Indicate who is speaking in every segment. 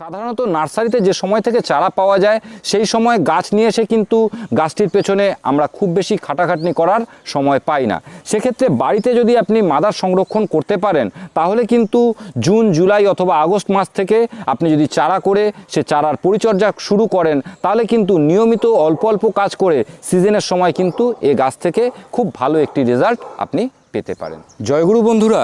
Speaker 1: সাধারণত নার্সারিতে যে সময় থেকে চারা পাওয়া যায়, সেই সময় গাছ নিয়ে এসে কিন্তু গাছটির পেছনে আমরা খুব বেশি খাটাখাটনি করার সময় পাই না। সেক্ষেত্রে বাড়িতে যদি আপনি মাদার সংরক্ষণ করতে পারেন, তাহলে কিন্তু জুন, জুলাই অথবা আগস্ট মাস থেকে আপনি যদি চারা করে সে চারার পরিচর্যা শুরু করেন, তাহলে কিন্তু নিয়মিত অল্প অল্প কাজ করে সিজনের সময় কিন্তু এ গাছ থেকে খুব ভালো একটি রেজাল্ট আপনি পেতে পারেন। জয়গুরু বন্ধুরা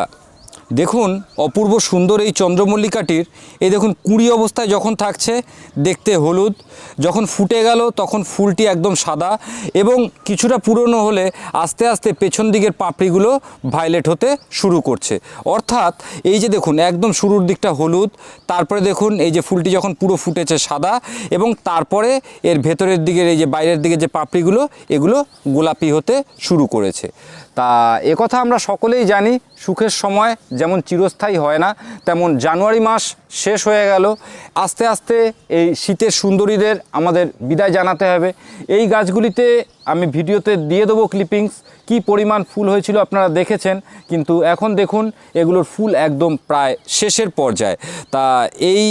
Speaker 1: দেখুন, অপূর্ব সুন্দর এই চন্দ্রমল্লিকাটির। এই দেখুন, কুড়ি অবস্থায় যখন থাকছে, দেখতে হলুদ। যখন ফুটে গেল, তখন ফুলটি একদম সাদা এবং কিছুটা পুরনো হলে আস্তে আস্তে পেছন দিকের পাপড়িগুলো ভায়োলেট হতে শুরু করছে। অর্থাৎ এই যে দেখুন, একদম শুরুর দিকটা হলুদ, তারপরে দেখুন, এই যে ফুলটি যখন পুরো ফুটেছে সাদা এবং তারপরে এর ভেতরের দিকের এই যে বাইরের দিকে যে পাপড়িগুলো, এগুলো গোলাপি হতে শুরু করেছে। তা কথা আমরা সকলেই জানি, সুখের সময় যেমন চিরস্থায়ী হয় না, তেমন জানুয়ারি মাস শেষ হয়ে গেল। আস্তে আস্তে এই শীতের সুন্দরীদের আমাদের বিদায় জানাতে হবে। এই গাছগুলিতে আমি ভিডিওতে দিয়ে দেবো ক্লিপিংস কি পরিমাণ ফুল হয়েছিল আপনারা দেখেছেন, কিন্তু এখন দেখুন এগুলোর ফুল একদম প্রায় শেষের পর্যায়ে। তা এই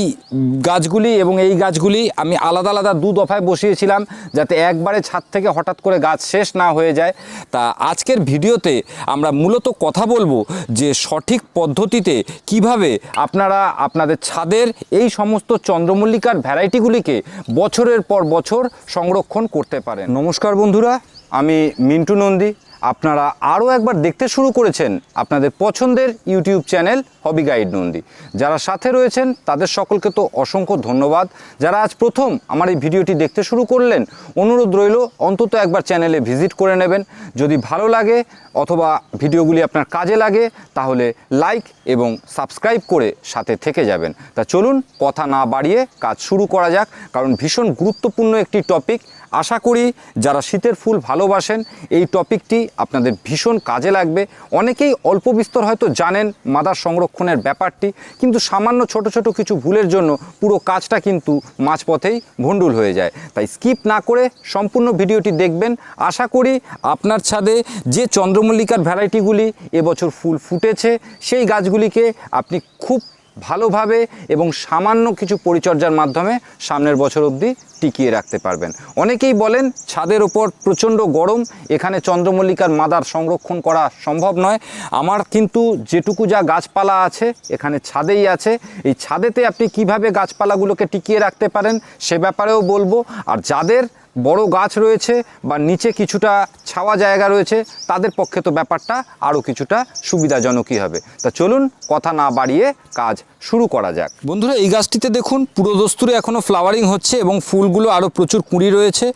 Speaker 1: গাছগুলি এবং এই গাছগুলি আমি আলাদা আলাদা দু দফায় বসিয়েছিলাম যাতে একবারে ছাদ থেকে হঠাৎ করে গাছ শেষ না হয়ে যায়। তা আজকের ভিডিওতে আমরা মূলত কথা বলব যে সঠিক পদ্ধতিতে কীভাবে আপনারা আপনাদের ছাদের এই সমস্ত চন্দ্রমল্লিকার ভ্যারাইটিগুলিকে বছরের পর বছর সংরক্ষণ করতে পারেন। নমস্কার বন্ধুরা, আমি মিন্টু নন্দী আপনারা আরও একবার দেখতে শুরু করেছেন আপনাদের পছন্দের YouTube channel hobby guide Nandi. যারা সাথে রয়েছেন, তাদের সকলকে তো অসংখ্য ধন্যবাদ। যারা আজ প্রথম আমার এই ভিডিওটি দেখতে শুরু করলেন, অনুরোধ রইল অন্তত একবার চ্যানেলে ভিজিট করে নেবেন। যদি ভালো লাগে অথবা ভিডিওগুলি আপনার কাজে লাগে, তাহলে লাইক এবং সাবস্ক্রাইব করে সাথে থেকে যাবেন। তা চলুন, কথা না বাড়িয়ে কাজ শুরু করা যাক, কারণ ভীষণ গুরুত্বপূর্ণ একটি টপিক আশা করি যারা শীতের ফুল ভালোবাসেন, এই টপিকটি আপনাদের ভীষণ কাজে লাগবে। অনেকেই অল্প বিস্তর হয়তো জানেন মাদার সংরক্ষণের ব্যাপারটি, কিন্তু সামান্য ছোট ছোট কিছু ভুলের জন্য পুরো কাজটা কিন্তু মাঝপথেই ভণ্ডুল হয়ে যায়। তাই স্কিপ না করে সম্পূর্ণ ভিডিওটি দেখবেন। আশা করি আপনার ছাদে যে চন্দ্রমল্লিকার ভ্যারাইটিগুলি এবছর ফুল ফুটেছে, সেই গাছগুলিকে আপনি খুব ভালোভাবে এবং সামান্য কিছু পরিচর্যার মাধ্যমে সামনের বছর অবধি টিকিয়ে রাখতে পারবেন। অনেকেই বলেন, ছাদের ওপর প্রচণ্ড গরম, এখানে চন্দ্রমল্লিকার মাদার সংরক্ষণ করা সম্ভব নয়। আমার কিন্তু যেটুকু যা গাছপালা আছে, এখানে ছাদেই আছে। এই ছাদেতে আপনি কীভাবে গাছপালাগুলোকে টিকিয়ে রাখতে পারেন, সে ব্যাপারেও বলব। আর যাদের বড় গাছ রয়েছে বা নিচে কিছুটা ছাওয়া জায়গা রয়েছে, তাদের পক্ষে তো ব্যাপারটা আরও কিছুটা সুবিধাজনকই হবে। তা চলুন কথা না বাড়িয়ে কাজ শুরু করা যাক। বন্ধুরা, এই গাছটিতে দেখুন, পুরো দস্তুরে এখনও ফ্লাওয়ারিং হচ্ছে এবং ফুলগুলো আরও প্রচুর কুঁড়ি রয়েছে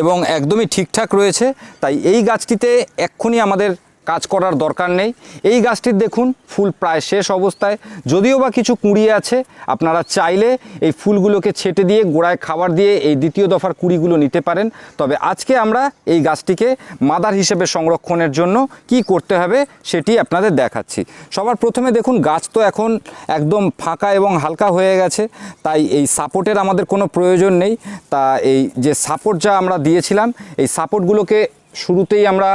Speaker 1: এবং একদমই ঠিকঠাক রয়েছে। তাই এই গাছটিতে এক্ষুনি আমাদের কাজ করার দরকার নেই। এই গাছটির দেখুন, ফুল প্রায় শেষ অবস্থায়। যদিও বা কিছু কুঁড়ি আছে, আপনারা চাইলে এই ফুলগুলোকে ছেটে দিয়ে, গোড়ায় খাবার দিয়ে এই দ্বিতীয় দফার কুঁড়িগুলো নিতে পারেন। তবে আজকে আমরা এই গাছটিকে মাদার হিসেবে সংরক্ষণের জন্য কি করতে হবে সেটি আপনাদের দেখাচ্ছি। সবার প্রথমে দেখুন, গাছ তো এখন একদম ফাঁকা এবং হালকা হয়ে গেছে, তাই এই সাপোর্টের আমাদের কোনো প্রয়োজন নেই। তা এই যে সাপোর্ট যা আমরা দিয়েছিলাম, এই সাপোর্টগুলোকে শুরুতেই আমরা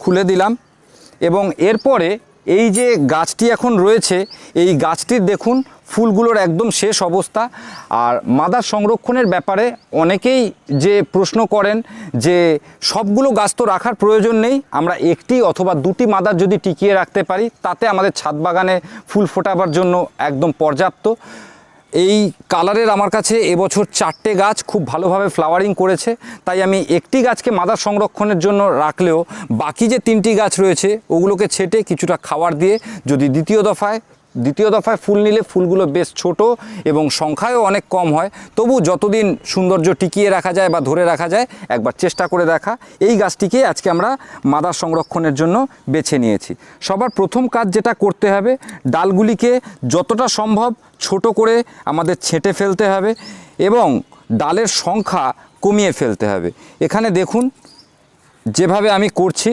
Speaker 1: খুলে দিলাম এবং এরপরে এই যে গাছটি এখন রয়েছে, এই গাছটির দেখুন ফুলগুলোর একদম শেষ অবস্থা। আর মাদার সংরক্ষণের ব্যাপারে অনেকেই যে প্রশ্ন করেন যে সবগুলো গাছ তো রাখার প্রয়োজন নেই, আমরা একটি অথবা দুটি মাদার যদি টিকিয়ে রাখতে পারি, তাতে আমাদের ছাদ বাগানে ফুল ফোটাবার জন্য একদম পর্যাপ্ত। এই কালারের আমার কাছে এবছর চারটে গাছ খুব ভালোভাবে ফ্লাওয়ারিং করেছে। তাই আমি একটি গাছকে মাদার সংরক্ষণের জন্য রাখলেও বাকি যে তিনটি গাছ রয়েছে, ওগুলোকে ছেটে কিছুটা খাবার দিয়ে যদি দ্বিতীয় দফায় দ্বিতীয় দফায় ফুল নিলে ফুলগুলো বেশ ছোট এবং সংখ্যায়ও অনেক কম হয়। তবু যতদিন সৌন্দর্য টিকিয়ে রাখা যায় বা ধরে রাখা যায়, একবার চেষ্টা করে দেখা। এই গাছটিকে আজকে আমরা মাদার সংরক্ষণের জন্য বেছে নিয়েছি। সবার প্রথম কাজ যেটা করতে হবে, ডালগুলিকে যতটা সম্ভব ছোট করে আমাদের ছেঁটে ফেলতে হবে এবং ডালের সংখ্যা কমিয়ে ফেলতে হবে। এখানে দেখুন, যেভাবে আমি করছি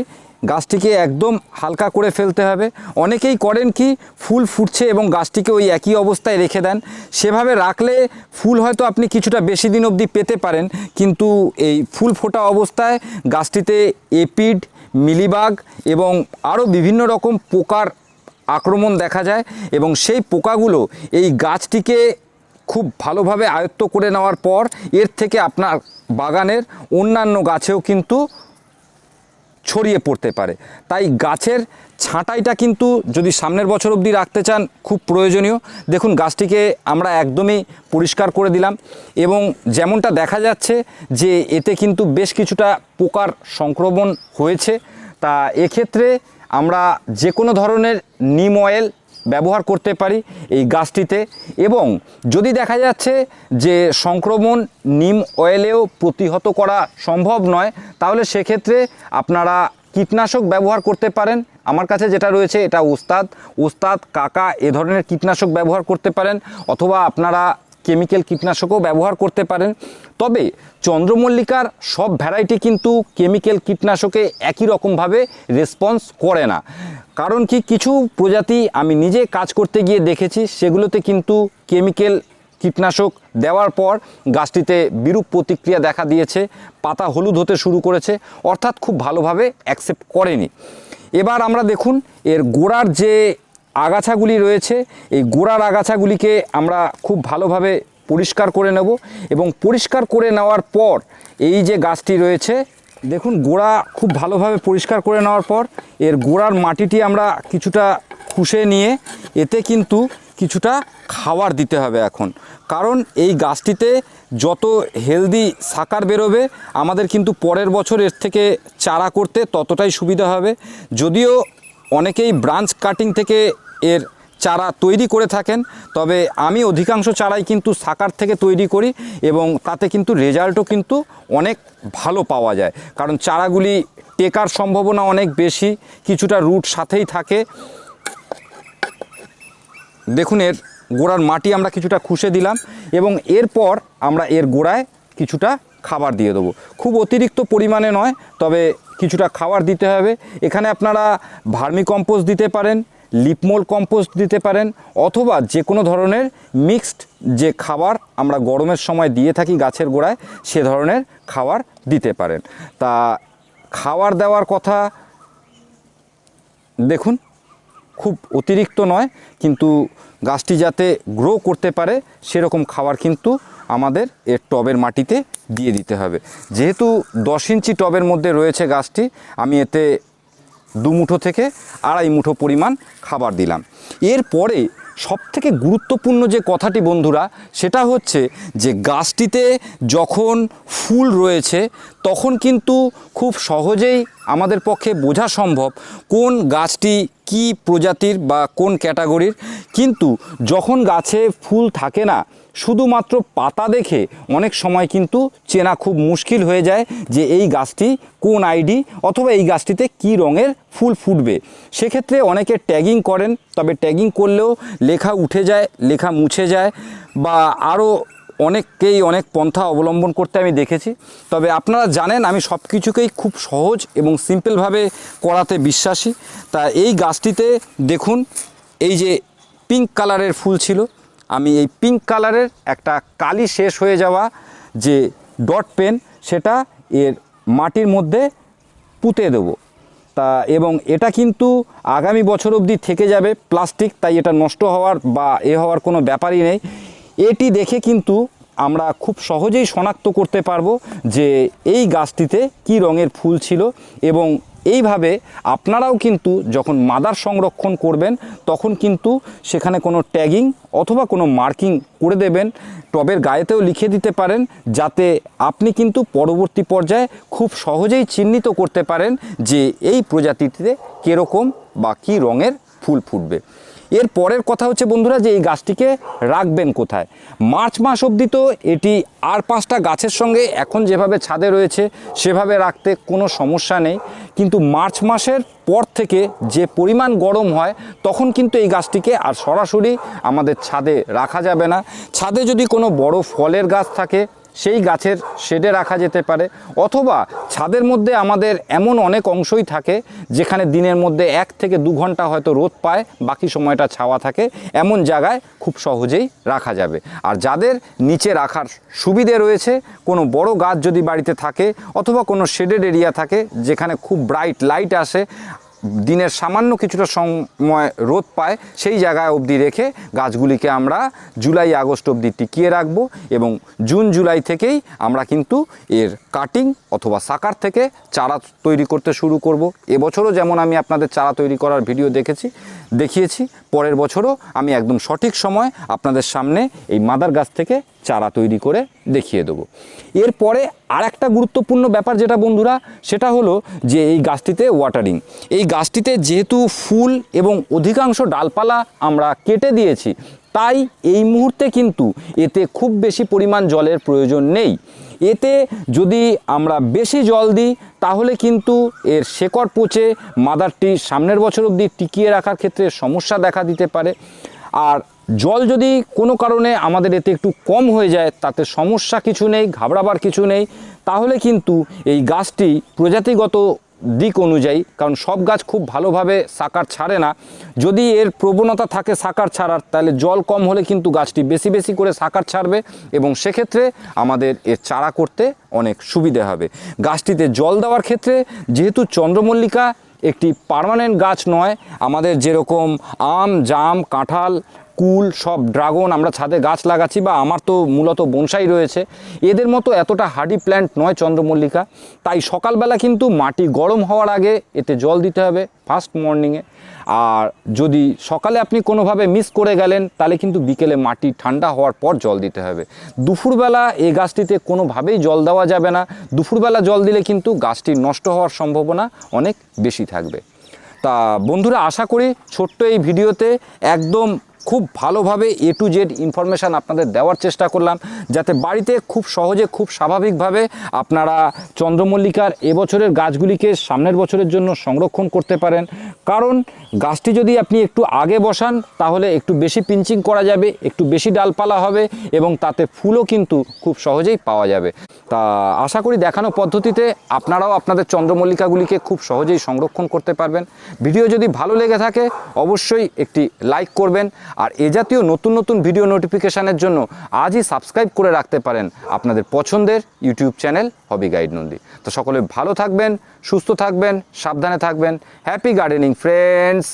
Speaker 1: গাছটিকে একদম হালকা করে ফেলতে হবে। অনেকেই করেন কি, ফুল ফুটছে এবং গাছটিকে ওই একই অবস্থায় রেখে দেন। সেভাবে রাখলে ফুল হয়তো আপনি কিছুটা বেশি দিন অবধি পেতে পারেন, কিন্তু এই ফুল ফোটা অবস্থায় গাছটিতে এপিড, মিলিবাগ এবং আরও বিভিন্ন রকম পোকার আক্রমণ দেখা যায় এবং সেই পোকাগুলো এই গাছটিকে খুব ভালোভাবে আয়ত্ত করে নেওয়ার পর এর থেকে আপনার বাগানের অন্যান্য গাছেও কিন্তু ছড়িয়ে পড়তে পারে। তাই গাছের ছাঁটাইটা কিন্তু যদি সামনের বছর অবধি রাখতে চান, খুব প্রয়োজনীয়। দেখুন, গাছটিকে আমরা একদমই পরিষ্কার করে দিলাম এবং যেমনটা দেখা যাচ্ছে যে এতে কিন্তু বেশ কিছুটা পোকার সংক্রমণ হয়েছে। তা এক্ষেত্রে আমরা যে কোনো ধরনের নিম অয়েল ব্যবহার করতে পারি এই গাছটিতে। এবং যদি দেখা যাচ্ছে যে সংক্রমণ নিম অয়েলেও প্রতিহত করা সম্ভব নয়, তাহলে সেক্ষেত্রে আপনারা কীটনাশক ব্যবহার করতে পারেন। আমার কাছে যেটা রয়েছে এটা ওস্তাদ। ওস্তাদ কাকা এ ধরনের কীটনাশক ব্যবহার করতে পারেন। অথবা আপনারা কেমিক্যাল কীটনাশকও ব্যবহার করতে পারেন। তবে চন্দ্রমল্লিকার সব ভ্যারাইটি কিন্তু কেমিক্যাল কীটনাশকে একই রকমভাবে রেসপন্স করে না। কারণ কি কিছু প্রজাতি আমি নিজে কাজ করতে গিয়ে দেখেছি, সেগুলোতে কিন্তু কেমিক্যাল কীটনাশক দেওয়ার পর গাছটিতে বিরূপ প্রতিক্রিয়া দেখা দিয়েছে, পাতা হলুদ হতে শুরু করেছে, অর্থাৎ খুব ভালোভাবে অ্যাকসেপ্ট করেনি। এবার আমরা দেখুন, এর গোড়ার যে আগাছাগুলি রয়েছে, এই গোড়ার আগাছাগুলিকে আমরা খুব ভালোভাবে পরিষ্কার করে নেব এবং পরিষ্কার করে নেওয়ার পর এই যে গাছটি রয়েছে, দেখুন গোড়া খুব ভালোভাবে পরিষ্কার করে নেওয়ার পর এর গোড়ার মাটিটি আমরা কিছুটা খুশে নিয়ে এতে কিন্তু কিছুটা খাবার দিতে হবে এখন। কারণ এই গাছটিতে যত হেলদি সাকার বেরোবে, আমাদের কিন্তু পরের বছর এর থেকে চারা করতে ততটাই সুবিধা হবে। যদিও অনেকেই ব্রাঞ্চ কাটিং থেকে এর চারা তৈরি করে থাকেন। তবে আমি অধিকাংশ চারাই কিন্তু সাকার থেকে তৈরি করি এবং তাতে কিন্তু রেজাল্টও কিন্তু অনেক ভালো পাওয়া যায়। কারণ চারাগুলি টেকার সম্ভাবনা অনেক বেশি, কিছুটা রুট সাথেই থাকে। দেখুন, এর গোড়ার মাটি আমরা কিছুটা খুশে দিলাম এবং এরপর আমরা এর গোড়ায় কিছুটা খাবার দিয়ে দেবো। খুব অতিরিক্ত পরিমাণে নয়, তবে কিছুটা খাবার দিতে হবে। এখানে আপনারা ভার্মি কম্পোস্ট দিতে পারেন লিপমোল কম্পোস্ট দিতে পারেন অথবা যে কোনো ধরনের মিক্সড যে খাবার আমরা গরমের সময় দিয়ে থাকি গাছের গোড়ায়, সে ধরনের খাবার দিতে পারেন। তা খাবার দেওয়ার কথা দেখুন, খুব অতিরিক্ত নয়, কিন্তু গাছটি যাতে গ্রো করতে পারে, সেরকম খাবার কিন্তু আমাদের এর টবের মাটিতে দিয়ে দিতে হবে। যেহেতু দশ ইঞ্চি টবের মধ্যে রয়েছে গাছটি, আমি এতে দু মুঠো থেকে আড়াই মুঠো পরিমাণ খাবার দিলাম। এরপরে সবথেকে গুরুত্বপূর্ণ যে কথাটি বন্ধুরা, সেটা হচ্ছে যে গাছটিতে যখন ফুল রয়েছে, তখন কিন্তু খুব সহজেই আমাদের পক্ষে বোঝা সম্ভব কোন গাছটি কি প্রজাতির বা কোন ক্যাটাগরির। কিন্তু যখন গাছে ফুল থাকে না শুধুমাত্র পাতা দেখে অনেক সময় কিন্তু চেনা খুব মুশকিল হয়ে যায় যে এই গাছটি কোন আইডি অথবা এই গাছটিতে কি রঙের ফুল ফুটবে। সেক্ষেত্রে অনেকে ট্যাগিং করেন, তবে ট্যাগিং করলেও লেখা উঠে যায়, লেখা মুছে যায় বা আরও অনেককেই অনেক পন্থা অবলম্বন করতে আমি দেখেছি। তবে আপনারা জানেন আমি সব কিছুকেই খুব সহজ এবং সিম্পলভাবে করাতে বিশ্বাসী। তা এই গাছটিতে দেখুন, এই যে পিঙ্ক কালারের ফুল ছিল আমি এই পিঙ্ক কালারের একটা কালি শেষ হয়ে যাওয়া যে ডট পেন সেটা এর মাটির মধ্যে পুঁতে দেবো। তা এবং এটা কিন্তু আগামী বছর অবধি থেকে যাবে প্লাস্টিক তাই এটা নষ্ট হওয়ার বা এ হওয়ার কোনো ব্যাপারই নেই। এটি দেখে কিন্তু আমরা খুব সহজেই শনাক্ত করতে পারব যে এই গাছটিতে কি রঙের ফুল ছিল এবং এইভাবে আপনারাও কিন্তু যখন মাদার সংরক্ষণ করবেন, তখন কিন্তু সেখানে কোনো ট্যাগিং অথবা কোনো মার্কিং করে দেবেন, টবের গায়েতেও লিখে দিতে পারেন, যাতে আপনি কিন্তু পরবর্তী পর্যায়ে খুব সহজেই চিহ্নিত করতে পারেন যে এই প্রজাতিতে কীরকম বা কী রঙের ফুল ফুটবে। এর পরের কথা হচ্ছে বন্ধুরা যে এই গাছটিকে রাখবেন কোথায়? মার্চ মাস অবধি তো এটি আর পাঁচটা গাছের সঙ্গে এখন যেভাবে ছাদে রয়েছে, সেভাবে রাখতে কোনো সমস্যা নেই। কিন্তু মার্চ মাসের পর থেকে যে পরিমাণ গরম হয়, তখন কিন্তু এই গাছটিকে আর সরাসরি আমাদের ছাদে রাখা যাবে না। ছাদে যদি কোনো বড় ফলের গাছ থাকে সেই গাছের শেডে রাখা যেতে পারে, অথবা ছাদের মধ্যে আমাদের এমন অনেক অংশই থাকে যেখানে দিনের মধ্যে এক থেকে দু ঘণ্টা হয়তো রোদ পায়, বাকি সময়টা ছাওয়া থাকে। এমন জায়গায় খুব সহজেই রাখা যাবে। আর যাদের নিচে রাখার সুবিধে রয়েছে, কোনো বড় গাছ যদি বাড়িতে থাকে, অথবা কোনো শেডেড এরিয়া থাকে, যেখানে খুব ব্রাইট লাইট আসে দিনের সামান্য কিছুটা সময় রোদ পায়, সেই জায়গায় অবধি রেখে গাছগুলিকে আমরা জুলাই, আগস্ট অবধি টিকিয়ে রাখব এবং জুন, জুলাই থেকেই আমরা কিন্তু এর কাটিং অথবা সাকার থেকে চারা তৈরি করতে শুরু করব। এবছরও যেমন আমি আপনাদের চারা তৈরি করার ভিডিও দেখেছি, দেখিয়েছি, পরের বছরও আমি একদম সঠিক সময় আপনাদের সামনে এই মাদার গাছ থেকে চারা তৈরি করে দেখিয়ে দেবো। এরপরে আর একটা গুরুত্বপূর্ণ ব্যাপার যেটা বন্ধুরা, সেটা হলো যে এই গাছটিতে ওয়াটারিং এই গাছটিতে যেহেতু ফুল এবং অধিকাংশ ডালপালা আমরা কেটে দিয়েছি, তাই এই মুহূর্তে কিন্তু এতে খুব বেশি পরিমাণ জলের প্রয়োজন নেই। এতে যদি আমরা বেশি জল দিই, তাহলে কিন্তু এর শেকড় পচে মাদারটি সামনের বছর অবধি টিকিয়ে রাখার ক্ষেত্রে সমস্যা দেখা দিতে পারে। আর জল যদি কোনো কারণে আমাদের এতে একটু কম হয়ে যায়, তাতে সমস্যা কিছু নেই, ঘাবড়াবার কিছু নেই, তাহলে কিন্তু এই গাছটি প্রজাতিগত দিক অনুযায়ী, কারণ সব গাছ খুব ভালোভাবে সাকার ছাড়ে না, যদি এর প্রবণতা থাকে সাকার ছাড়ার, তাহলে জল কম হলে কিন্তু গাছটি বেশি বেশি করে সাকার ছাড়বে এবং সেক্ষেত্রে আমাদের এর চারা করতে অনেক সুবিধে হবে। গাছটিতে জল দেওয়ার ক্ষেত্রে যেহেতু চন্দ্রমল্লিকা একটি পার্মানেন্ট গাছ নয়, আমাদের যেরকম আম, জাম, কাঁঠাল কুল, সব ড্রাগন আমরা ছাদে গাছ লাগাচ্ছি বা আমার তো মূলত বনসাই রয়েছে। এদের মতো এতটা হার্ডি প্ল্যান্ট নয় চন্দ্রমল্লিকা। তাই সকালবেলা কিন্তু মাটি গরম হওয়ার আগে এতে জল দিতে হবে ফার্স্ট মর্নিংয়ে। আর যদি সকালে আপনি কোনোভাবে মিস করে গেলেন, তাহলে কিন্তু বিকেলে মাটি ঠান্ডা হওয়ার পর জল দিতে হবে। দুপুরবেলা এই গাছটিতে কোনোভাবেই জল দেওয়া যাবে না। দুপুরবেলা জল দিলে কিন্তু গাছটি নষ্ট হওয়ার সম্ভাবনা অনেক বেশি থাকবে। তা বন্ধুরা, আশা করি ছোট্ট এই ভিডিওতে একদম খুব ভালোভাবে এ টু জেড ইনফরমেশান আপনাদের দেওয়ার চেষ্টা করলাম, যাতে বাড়িতে খুব সহজে, খুব স্বাভাবিকভাবে আপনারা চন্দ্রমল্লিকার এবছরের গাছগুলিকে সামনের বছরের জন্য সংরক্ষণ করতে পারেন। কারণ গাছটি যদি আপনি একটু আগে বসান, তাহলে একটু বেশি পিঞ্চিং করা যাবে, একটু বেশি ডালপালা হবে এবং তাতে ফুলও কিন্তু খুব সহজেই পাওয়া যাবে। তা আশা করি দেখানো পদ্ধতিতে আপনারাও আপনাদের চন্দ্রমল্লিকাগুলিকে খুব সহজেই সংরক্ষণ করতে পারবেন। ভিডিও যদি ভালো লেগে থাকে, অবশ্যই একটি লাইক করবেন। আর এ জাতীয় নতুন নতুন ভিডিও নোটিফিকেশানের জন্য আজই সাবস্ক্রাইব করে রাখতে পারেন আপনাদের পছন্দের YouTube channel hobby guide Nandi. তো সকলে ভালো থাকবেন, সুস্থ থাকবেন, সাবধানে থাকবেন। Happy gardening friends